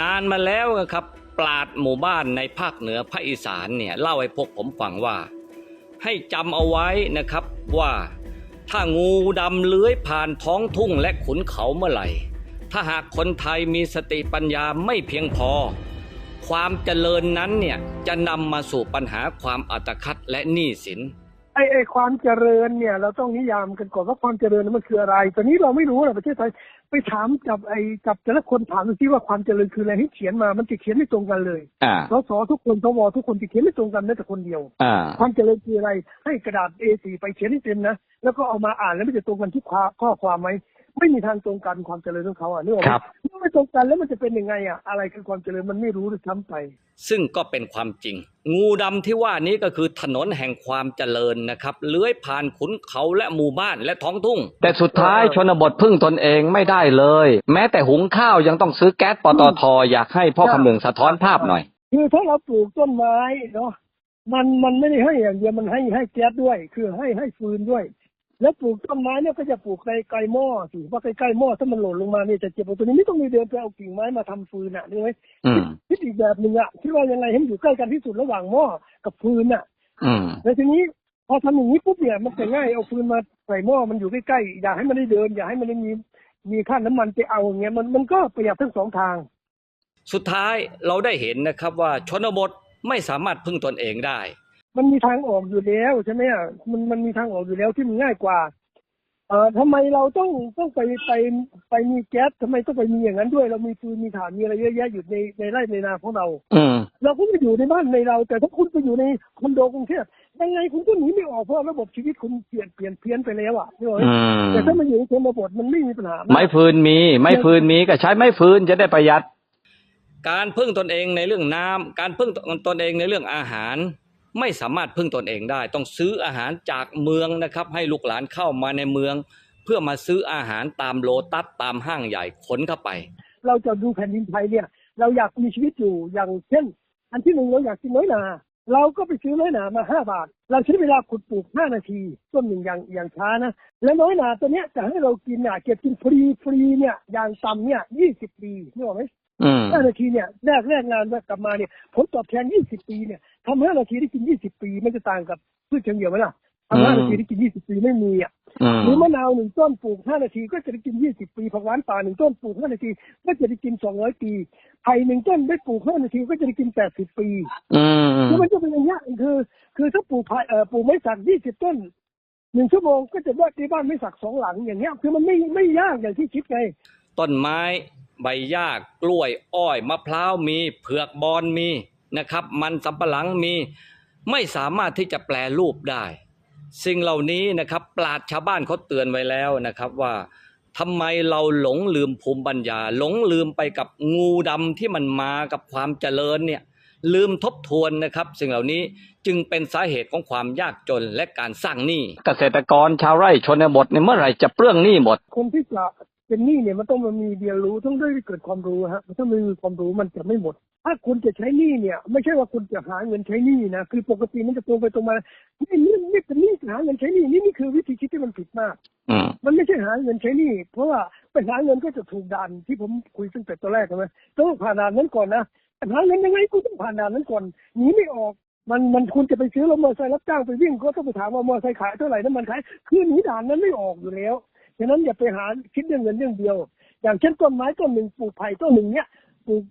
นานมาแล้วครับปราดหมู่บ้านในภาคเหนือภาคอีสานเนี่ยเล่าให้พวกผมฟังว่า ให้จำเอาไว้นะครับว่า ถ้างูดำเลื้อยผ่านท้องทุ่งและขุนเขาเมื่อไหร่ ถ้าหากคนไทยมีสติปัญญาไม่เพียงพอ ความเจริญนั้นเนี่ยจะนำมาสู่ปัญหาความอัตคัดและหนี้สิน ไอ้ไอ้ความเจริญเนี่ย เราต้องนิยามกันก่อนว่าความเจริญนั้นมันคืออะไรตอนนี้เราไม่รู้นะประเทศไทยไปถามกับไอ้กับแต่ละคนถามดูซิว่าความเจริญคืออะไรให้เขียนมามันจะเขียนไม่ตรงกันเลยอ่าสสทุกคนสวทุกคนจะเขียนไม่ตรงกันแม้แต่คนเดียวอ่าความเจริญคืออะไร ให้กระดาษ A4 ไปเขียนให้เต็มนะแล้วก็เอามาอ่านแล้วมันจะตรงกันทุกข้อข้อความไหมไม่มีทางตรงกันความเจริญของเขาอะนึกออก ไหมครับเมื่อไม่ตรงกันแล้วมันจะเป็นยังไงอะอะไรคือความเจริญมันไม่รู้ด้วยซ้ำไป ซึ่งก็เป็นความจริง งูดำที่ว่านี้ก็คือถนนแห่งความเจริญนะครับ เลื้อยผ่านขุนเขาและหมู่บ้านและท้องทุ่ง แต่สุดท้ายชนบทพึ่งตนเองไม่ได้เลย แม้แต่หุงข้าวยังต้องซื้อแก๊สปตทอยากให้พ่อคำนึงสะท้อนภาพหน่อย คือถ้าเราปลูกต้นไม้เนาะมันมันไม่ได้ให้อย่างเดียวมันให้ให้แก๊สด้วย คือให้ให้ฟืนด้วย แล้วปลูกต้นไม้เนี่ยก็จะปลูกใกล้ใกล้หม้อสิเพราะใกล้ใกล้หม้อถ้ามันหล่นลงมาเนี่ยจะเจ็บตัวนี้ไม่ต้องมีเดินไปเอากิ่งไม้มาทำฟืนอะนี่ไหมอืมคิดอีกแบบหนึ่งอะคิดว่ายังไงให้มันอยู่ใกล้กันที่สุดระหว่างหม้อกับฟืนอะอืมแล้วทีนี้พอทำอย่างนี้ปุ๊บเนี่ยมันจะง่ายเอาฟืนมาใส่หม้อมันอยู่ใกล้ๆอย่าให้มันได้เดิน อย่าให้มันได้มีมีค่าน้ำมันไปเอาอย่างเงี้ยมันมันก็ประหยัดทั้งสองทาง สุดท้ายเราได้เห็นนะครับว่าชนบทไม่สามารถพึ่งตนเองได้ มันมีทางออกอยู่แล้วใช่ไหมอะมันมันมีทางออกอยู่แล้วที่มันง่ายกว่า เอ่อทำไมเราต้องต้องไปไปไปมีแก๊สทำไมต้องไปมีอย่างนั้นด้วย เรามีฟืนมีถ่านมีอะไรเยอะแยะอยู่ในในไร่ในนาของเรา อืมเราก็ไม่อยู่ในบ้านในเรา แต่ถ้าคุณไปอยู่ในคอนโดกรุงเทพยังไงคุณก็หนีไม่ออกเพราะระบบชีวิตคุณเปลี่ยนเปลี่ยนเพี้ยนไปแล้วอะนี่หรออืมแต่ถ้ามันอยู่ในชนบทมันไม่มีปัญหาไม้ฟืนมี ไม้ฟืนมีก็ใช้ไม้ฟืนจะได้ประหยัด การพึ่งตนเองในเรื่องน้ำการพึ่งตนเองในเรื่องอาหาร ไม่สามารถพึ่งตนเองได้ ต้องซื้ออาหารจากเมืองนะครับ ให้ลูกหลานเข้ามาในเมือง เพื่อมาซื้ออาหารตามโลตัสตามห้างใหญ่ขนเข้าไป เราจะดูแผ่นดินไทยเนี่ยเราอยากมีชีวิตอยู่อย่างเช่น อันที่หนึ่งเราอยากกินน้อยหนาเราก็ไปซื้อน้อยหนามาห้าบาท เราใช้เวลาขุดปลูกห้านาทีต้นหนึ่งอย่างอย่างช้านะ แล้วน้อยหนาตัวเนี้ยจะให้เรากินอะเก็บกินฟรีฟรีเนี่ยอย่างต่ำเนี่ยยี่สิบปีนึกออกไหม ห้านาทีเนี่ยแรกแรกงานกลับมาเนี่ยผลตอบแทนยี่สิบปีเนี่ยทำห้านาทีได้กินยี่สิบปีมันจะต่างกับพืชเชิงเดี่ยวไหมล่ะทำห้านาทีได้กินยี่สิบปีไม่มีอะอืมหรือมะนาวหนึ่งต้นปลูกห้านาทีก็จะได้กินยี่สิบปีผักหวานป่าหนึ่งต้นปลูกห้านาทีก็จะได้กินสองร้อยปีไผ่หนึ่งต้นได้ปลูกห้านาทีก็จะได้กินแปดสิบปีอืมคือมันจะเป็นอย่างเงี้ยคือ คือถ้าปลูกไผ่เอ่อปลูกไม้สักยี่สิบต้นหนึ่งชั่วโมงก็จะได้ที่บ้านไม้สักสองหลังอย่างเงี้ยคือมันไม่ไม่ยากอย่างที่คิดไงต้นไม้ ใบหญ้ากล้วยอ้อยมะพร้าวมีเผือกบอนมีนะครับ มันสำปะหลังมีไม่สามารถที่จะแปลรูปได้ สิ่งเหล่านี้นะครับปราดชาวบ้านเขาเตือนไว้แล้วนะครับว่าทำไมเราหลงลืมภูมิปัญญา หลงลืมไปกับงูดำที่มันมากับความเจริญเนี่ย ลืมทบทวนนะครับ สิ่งเหล่านี้จึงเป็นสาเหตุของความยากจนและการสร้างหนี้ เกษตรกรชาวไร่ชนบทเนี่ยเมื่อไหร่จะเปลื้องหนี้หมด คนที่จะเป็นหนี้เนี่ยมันต้องมามีเรียนรู้ต้องได้เกิดความรู้ฮะถ้าไม่มีความรู้มันจะไม่หมด ถ้าคุณจะใช้หนี้เนี่ย ไม่ใช่ว่าคุณจะหาเงินใช้หนี้นะคือปกติมันจะตรงไปตรงมานี่นี่นี่เป็นหนี้หาเงินใช้หนี้นี่นี่คือวิธีคิดที่มันผิดมากอืมมันไม่ใช่หาเงินใช้หนี้เพราะว่าไปหาเงินก็จะถูกด่านที่ผมคุยตั้งแต่ตอนแรกใช่ไหมต้องผ่านด่านนั้นก่อนนะ หาเงินยังไงกูต้องผ่านด่านนั้นก่อนหนีไม่ออกมันมันคุณจะไปซื้อรถมอเตอร์ไซค์รับจ้างไปวิ่งก็ต้องไปถามว่ามอเตอร์ไซค์ขายเท่าไหร่น้ำมันขายคือหนีด่านนั้นไม่ออกอยู่แล้วฉะนั้นอย่าไปหาคิดเรื่องเงินเรื่องเดียว อย่างเช่นต้นไม้ต้นหนึ่งปลูกไผ่ต้นหนึ่งเนี่ยปลูก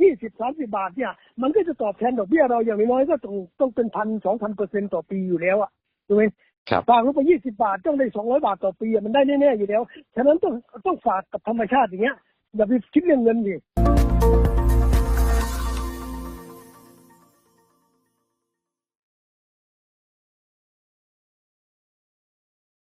ยี่สิบสามสิบาทเนี่ย มันก็จะตอบแทนดอกเบี้ยเราอย่างน้อยๆก็ต้องต้องเป็นพันสองพันเปอร์เซ็นต์ต่อปีอยู่แล้วอะถูกไหมครับฝากลงไปยี่สิบาทต้องได้สองร้อยบาทต่อปีอะมันได้แน่ๆอยู่แล้ว ฉะนั้นต้องต้องฝากกับธรรมชาติอย่างเงี้ยอย่าไปคิดเรื่องเงินดิ